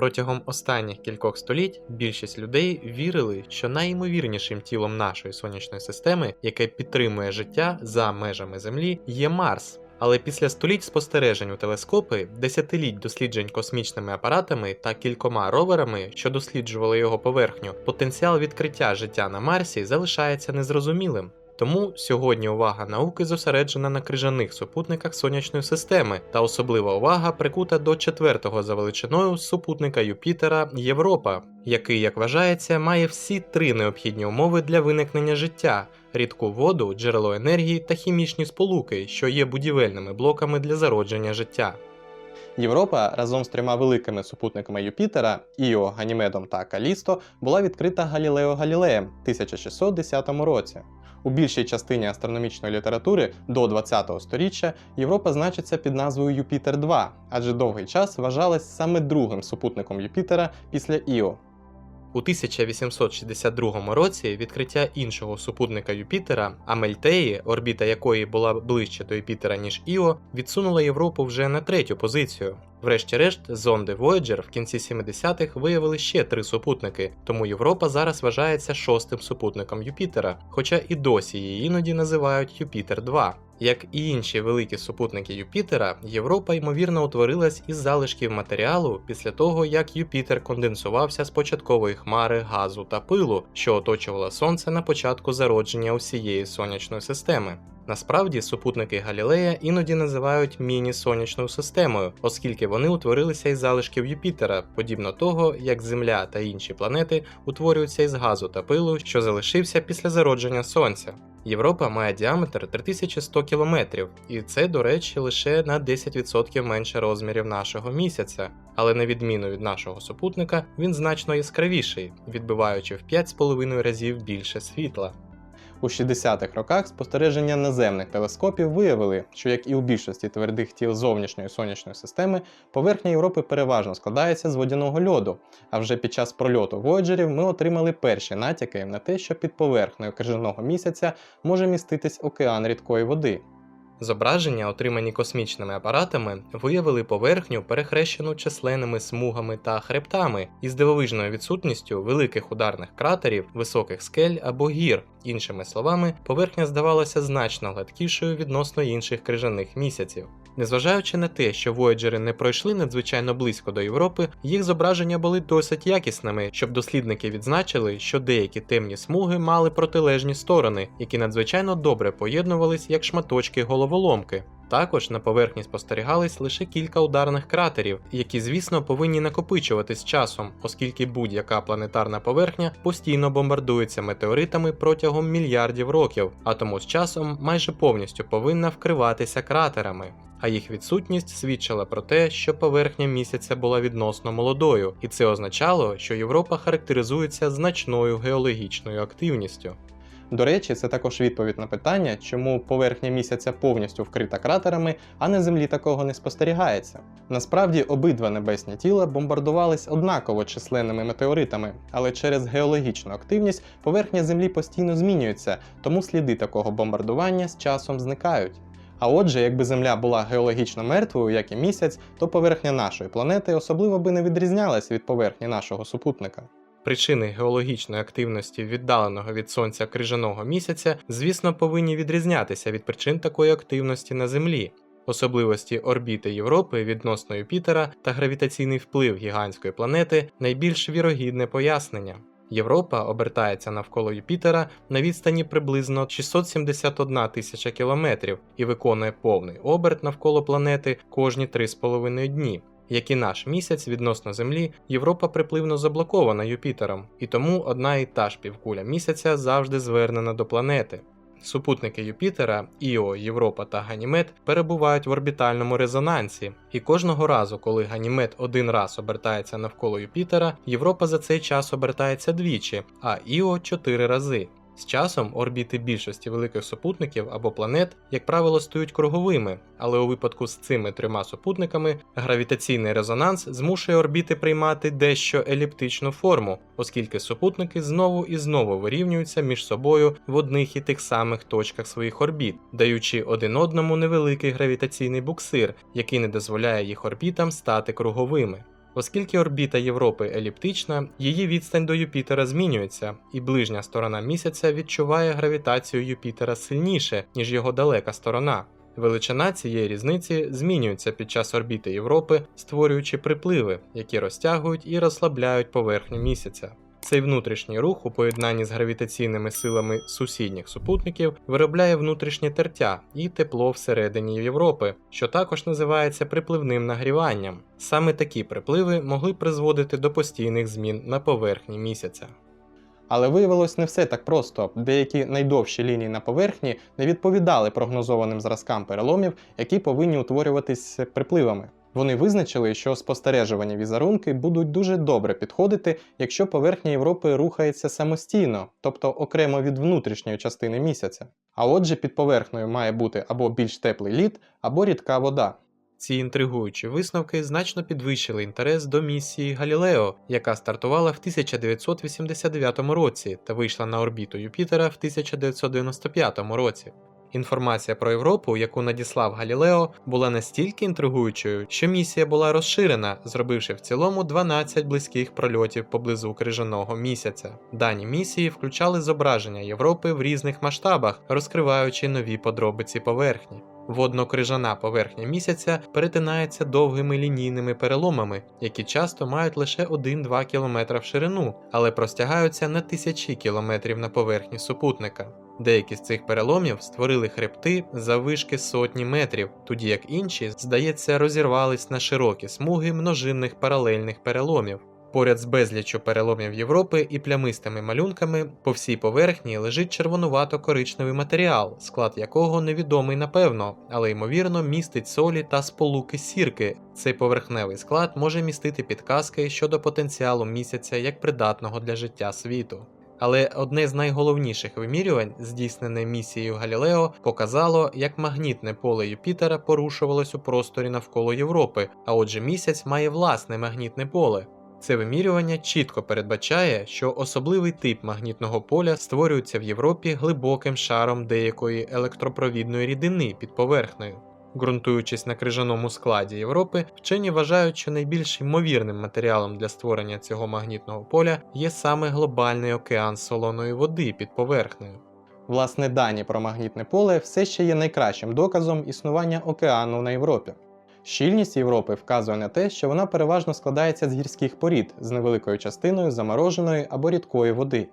Протягом останніх кількох століть більшість людей вірили, що найімовірнішим тілом нашої сонячної системи, яке підтримує життя за межами Землі, є Марс. Але після століть спостережень у телескопи, десятиліть досліджень космічними апаратами та кількома роверами, що досліджували його поверхню, потенціал відкриття життя на Марсі залишається незрозумілим. Тому сьогодні увага науки зосереджена на крижаних супутниках сонячної системи, та особлива увага прикута до четвертого за величиною супутника Юпітера Європа, який, як вважається, має всі три необхідні умови для виникнення життя: рідку воду, джерело енергії та хімічні сполуки, що є будівельними блоками для зародження життя. Європа разом з трьома великими супутниками Юпітера Іо, Ганімедом та Калісто була відкрита Галілео Галілеєм в 1610 році. У більшій частині астрономічної літератури до 20-го сторіччя Європа значиться під назвою Юпітер 2, адже довгий час вважалась саме другим супутником Юпітера після Іо. У 1862 році відкриття іншого супутника Юпітера, Амельтеї, орбіта якої була ближче до Юпітера, ніж Іо, відсунула Європу вже на третю позицію. Врешті-решт, зонди Voyager в кінці 70-х виявили ще три супутники, тому Європа зараз вважається шостим супутником Юпітера, хоча і досі її іноді називають Юпітер 2. Як і інші великі супутники Юпітера, Європа ймовірно утворилась із залишків матеріалу після того, як Юпітер конденсувався з початкової хмари газу та пилу, що оточувала Сонце на початку зародження усієї сонячної системи. Насправді супутники Галілея іноді називають міні-сонячною системою, оскільки вони утворилися із залишків Юпітера, подібно того, як Земля та інші планети утворюються із газу та пилу, що залишився після зародження Сонця. Європа має діаметр 3100 км, і це, до речі, лише на 10% менше розмірів нашого місяця. Але на відміну від нашого супутника, він значно яскравіший, відбиваючи в 5,5 разів більше світла. У 60-х роках спостереження наземних телескопів виявили, що як і у більшості твердих тіл зовнішньої сонячної системи, поверхня Європи переважно складається з водяного льоду. А вже під час прольоту вояджерів ми отримали перші натяки на те, що під поверхнею крижаного місяця може міститись океан рідкої води. Зображення, отримані космічними апаратами, виявили поверхню, перехрещену численними смугами та хребтами із дивовижною відсутністю великих ударних кратерів, високих скель або гір. Іншими словами, поверхня здавалася значно гладкішою відносно інших крижаних місяців. Незважаючи на те, що вояджери не пройшли надзвичайно близько до Європи, їх зображення були досить якісними, щоб дослідники відзначили, що деякі темні смуги мали протилежні сторони, які надзвичайно добре поєднувались як шматочки головоломки. Також на поверхні спостерігались лише кілька ударних кратерів, які, звісно, повинні накопичуватись часом, оскільки будь-яка планетарна поверхня постійно бомбардується метеоритами протягом мільярдів років, а тому з часом майже повністю повинна вкриватися кратерами. А їх відсутність свідчила про те, що поверхня місяця була відносно молодою, і це означало, що Європа характеризується значною геологічною активністю. До речі, це також відповідь на питання, чому поверхня місяця повністю вкрита кратерами, а на землі такого не спостерігається. Насправді обидва небесні тіла бомбардувались однаково численними метеоритами, але через геологічну активність поверхня Землі постійно змінюється, тому сліди такого бомбардування з часом зникають. А отже, якби Земля була геологічно мертвою, як і місяць, то поверхня нашої планети особливо би не відрізнялася від поверхні нашого супутника. Причини геологічної активності віддаленого від сонця крижаного місяця, звісно, повинні відрізнятися від причин такої активності на Землі. Особливості орбіти Європи відносно Юпітера та гравітаційний вплив гігантської планети найбільш вірогідне пояснення. Європа обертається навколо Юпітера на відстані приблизно 671 тисяча кілометрів і виконує повний оберт навколо планети кожні 3,5 дні. Як і наш місяць відносно Землі, Європа припливно заблокована Юпітером, і тому одна і та ж півкуля місяця завжди звернена до планети. Супутники Юпітера, Іо, Європа та Ганімед перебувають в орбітальному резонансі, і кожного разу, коли Ганімед один раз обертається навколо Юпітера, Європа за цей час обертається двічі, а Іо чотири рази. З часом орбіти більшості великих супутників або планет, як правило, стають круговими, але у випадку з цими трьома супутниками гравітаційний резонанс змушує орбіти приймати дещо еліптичну форму, оскільки супутники знову і знову вирівнюються між собою в одних і тих самих точках своїх орбіт, даючи один одному невеликий гравітаційний буксир, який не дозволяє їх орбітам стати круговими. Оскільки орбіта Європи еліптична, її відстань до Юпітера змінюється, і ближня сторона місяця відчуває гравітацію Юпітера сильніше, ніж його далека сторона. Величина цієї різниці змінюється під час орбіти Європи, створюючи припливи, які розтягують і розслабляють поверхню місяця. Цей внутрішній рух у поєднанні з гравітаційними силами сусідніх супутників виробляє внутрішнє тертя і тепло всередині Європи, що також називається припливним нагріванням. Саме такі припливи могли призводити до постійних змін на поверхні місяця. Але виявилось не все так просто. Деякі найдовші лінії на поверхні не відповідали прогнозованим зразкам переломів, які повинні утворюватись припливами. Вони визначили, що спостережувані візерунки будуть дуже добре підходити, якщо поверхня Європи рухається самостійно, тобто окремо від внутрішньої частини місяця. А отже, під поверхнею має бути або більш теплий лід, або рідка вода. Ці інтригуючі висновки значно підвищили інтерес до місії Галілео, яка стартувала в 1989 році та вийшла на орбіту Юпітера в 1995 році. Інформація про Європу, яку надіслав Галілео, була настільки інтригуючою, що місія була розширена, зробивши в цілому 12 близьких прольотів поблизу крижаного місяця. Дані місії включали зображення Європи в різних масштабах, розкриваючи нові подробиці поверхні. Водно-крижана поверхня місяця перетинається довгими лінійними переломами, які часто мають лише 1-2 км в ширину, але простягаються на тисячі кілометрів на поверхні супутника. Деякі з цих переломів створили хребти заввишки сотні метрів, тоді як інші, здається, розірвались на широкі смуги множинних паралельних переломів. Поряд з безліччю переломів Європи і плямистими малюнками по всій поверхні лежить червонувато-коричневий матеріал, склад якого невідомий напевно, але ймовірно містить солі та сполуки сірки. Цей поверхневий склад може містити підказки щодо потенціалу місяця як придатного для життя світу. Але одне з найголовніших вимірювань, здійснене місією Галілео, показало, як магнітне поле Юпітера порушувалось у просторі навколо Європи, а отже місяць має власне магнітне поле. Це вимірювання чітко передбачає, що особливий тип магнітного поля створюється в Європі глибоким шаром деякої електропровідної рідини під поверхнею. Ґрунтуючись на крижаному складі Європи, вчені вважають, що найбільш ймовірним матеріалом для створення цього магнітного поля є саме глобальний океан солоної води під поверхнею. Власне, дані про магнітне поле все ще є найкращим доказом існування океану на Європі. Щільність Європи вказує на те, що вона переважно складається з гірських порід з невеликою частиною замороженої або рідкої води.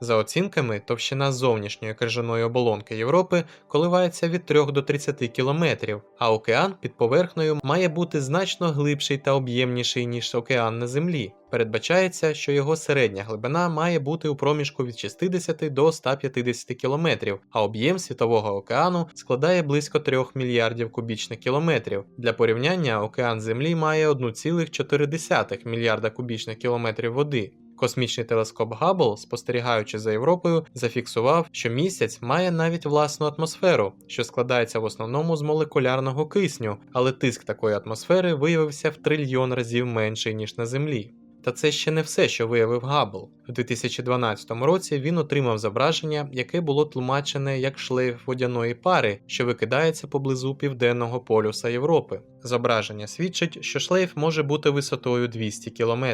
За оцінками, товщина зовнішньої крижаної оболонки Європи коливається від 3 до 30 кілометрів, а океан під поверхнею має бути значно глибший та об'ємніший, ніж океан на землі. Передбачається, що його середня глибина має бути у проміжку від 60 до 150 кілометрів, а об'єм світового океану складає близько 3 мільярдів кубічних кілометрів. Для порівняння океан Землі має 1,4 мільярда кубічних кілометрів води. Космічний телескоп Габл, спостерігаючи за Європою, зафіксував, що місяць має навіть власну атмосферу, що складається в основному з молекулярного кисню, але тиск такої атмосфери виявився в трильйон разів менший ніж на Землі. Та це ще не все, що виявив Габл. У 2012 році він отримав зображення, яке було тлумачене як шлейф водяної пари, що викидається поблизу південного полюса Європи. Зображення свідчить, що шлейф може бути висотою 200 км.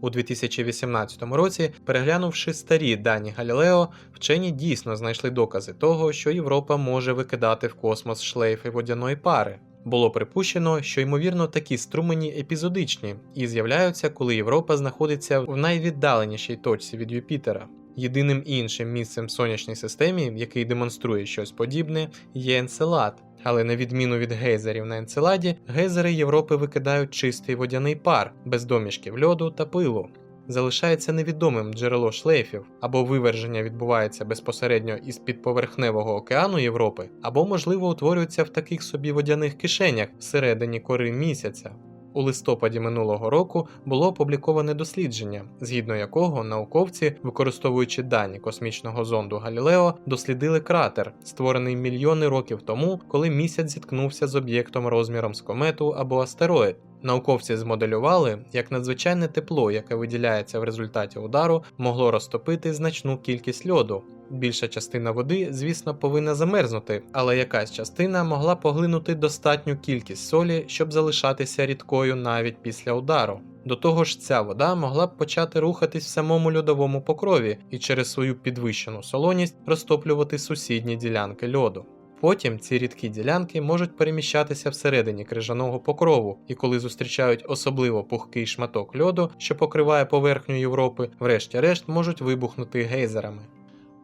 У 2018 році, переглянувши старі дані Галілео, вчені дійсно знайшли докази того, що Європа може викидати в космос шлейфи водяної пари. Було припущено, що ймовірно такі струмені епізодичні і з'являються, коли Європа знаходиться в найвіддаленішій точці від Юпітера. Єдиним іншим місцем в сонячній системі, який демонструє щось подібне, є Енцелад. Але на відміну від гейзерів на Енцеладі, гейзери Європи викидають чистий водяний пар без домішків льоду та пилу. Залишається невідомим джерело шлейфів, або виверження відбувається безпосередньо із підповерхневого океану Європи, або, можливо, утворюється в таких собі водяних кишенях всередині кори місяця. У листопаді минулого року було опубліковане дослідження, згідно якого науковці, використовуючи дані космічного зонду Галілео, дослідили кратер, створений мільйони років тому, коли місяць зіткнувся з об'єктом розміром з комету або астероїд. Науковці змоделювали, як надзвичайне тепло, яке виділяється в результаті удару, могло розтопити значну кількість льоду. Більша частина води, звісно, повинна замерзнути, але якась частина могла поглинути достатню кількість солі, щоб залишатися рідкою навіть після удару. До того ж, ця вода могла б почати рухатись в самому льодовому покрові і через свою підвищену солоність розтоплювати сусідні ділянки льоду. Потім ці рідкі ділянки можуть переміщатися всередині крижаного покрову, і коли зустрічають особливо пухкий шматок льоду, що покриває поверхню Європи, врешті-решт можуть вибухнути гейзерами.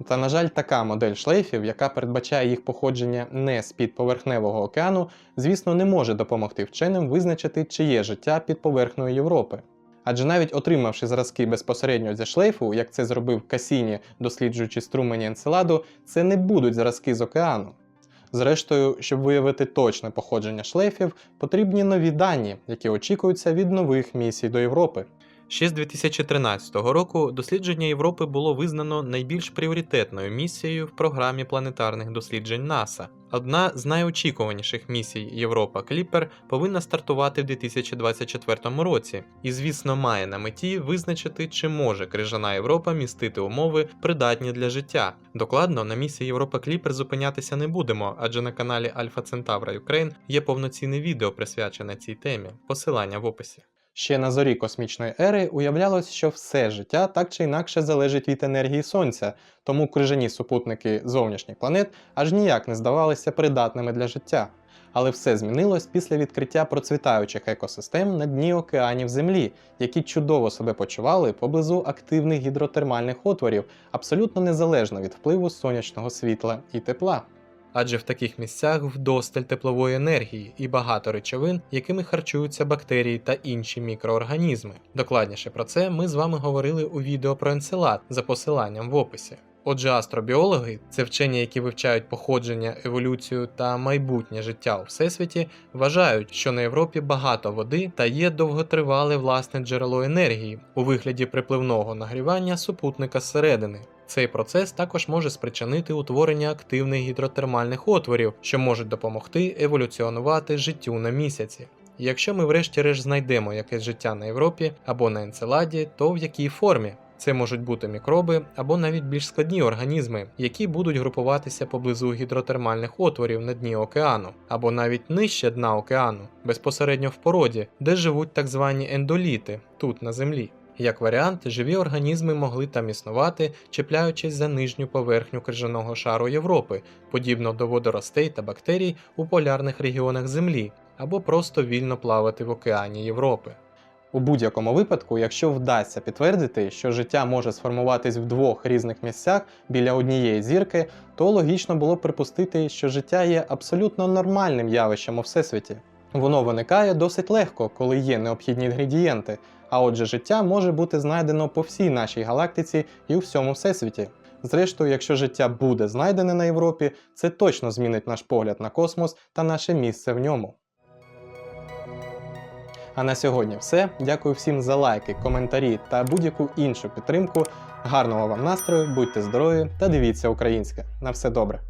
Та, на жаль, така модель шлейфів, яка передбачає їх походження не з-під поверхневого океану, звісно, не може допомогти вченим визначити, чи є життя під поверхнею Європи. Адже навіть отримавши зразки безпосередньо зі шлейфу, як це зробив Касіні, досліджуючи струмені Енцеладу, це не будуть зразки з океану. Зрештою, щоб виявити точне походження шлейфів, потрібні нові дані, які очікуються від нових місій до Європи. Ще з 2013 року дослідження Європи було визнано найбільш пріоритетною місією в програмі планетарних досліджень НАСА. Одна з найочікуваніших місій Європа Кліпер повинна стартувати в 2024 році, і, звісно, має на меті визначити, чи може крижана Європа містити умови, придатні для життя. Докладно на місії Європа Кліпер зупинятися не будемо, адже на каналі Альфа Центавра Юкрейн є повноцінне відео присвячене цій темі. Посилання в описі. Ще на зорі космічної ери уявлялось, що все життя так чи інакше залежить від енергії сонця, тому крижані супутники зовнішніх планет аж ніяк не здавалися придатними для життя. Але все змінилось після відкриття процвітаючих екосистем на дні океанів Землі, які чудово себе почували поблизу активних гідротермальних отворів, абсолютно незалежно від впливу сонячного світла і тепла. Адже в таких місцях вдосталь теплової енергії і багато речовин, якими харчуються бактерії та інші мікроорганізми. Докладніше про це ми з вами говорили у відео про енцелад за посиланням в описі. Отже, астробіологи це вчені, які вивчають походження, еволюцію та майбутнє життя у всесвіті, вважають, що на Європі багато води та є довготривале власне джерело енергії у вигляді припливного нагрівання супутника зсередини. Цей процес також може спричинити утворення активних гідротермальних отворів, що можуть допомогти еволюціонувати життю на місяці. Якщо ми врешті-решт знайдемо якесь життя на Європі або на Енцеладі, то в якій формі? Це можуть бути мікроби або навіть більш складні організми, які будуть групуватися поблизу гідротермальних отворів на дні океану, або навіть нижче дна океану, безпосередньо в породі, де живуть так звані ендоліти тут на землі. Як варіант, живі організми могли там існувати, чіпляючись за нижню поверхню крижаного шару Європи, подібно до водоростей та бактерій у полярних регіонах Землі, або просто вільно плавати в океані Європи. У будь-якому випадку, якщо вдасться підтвердити, що життя може сформуватись в двох різних місцях біля однієї зірки, то логічно було б припустити, що життя є абсолютно нормальним явищем у всесвіті. Воно виникає досить легко, коли є необхідні інгредієнти, а отже, життя може бути знайдено по всій нашій галактиці і у всьому всесвіті. Зрештою, якщо життя буде знайдене на Європі, це точно змінить наш погляд на космос та наше місце в ньому. А на сьогодні все. Дякую всім за лайки, коментарі та будь-яку іншу підтримку. Гарного вам настрою, будьте здорові та дивіться українське. На все добре!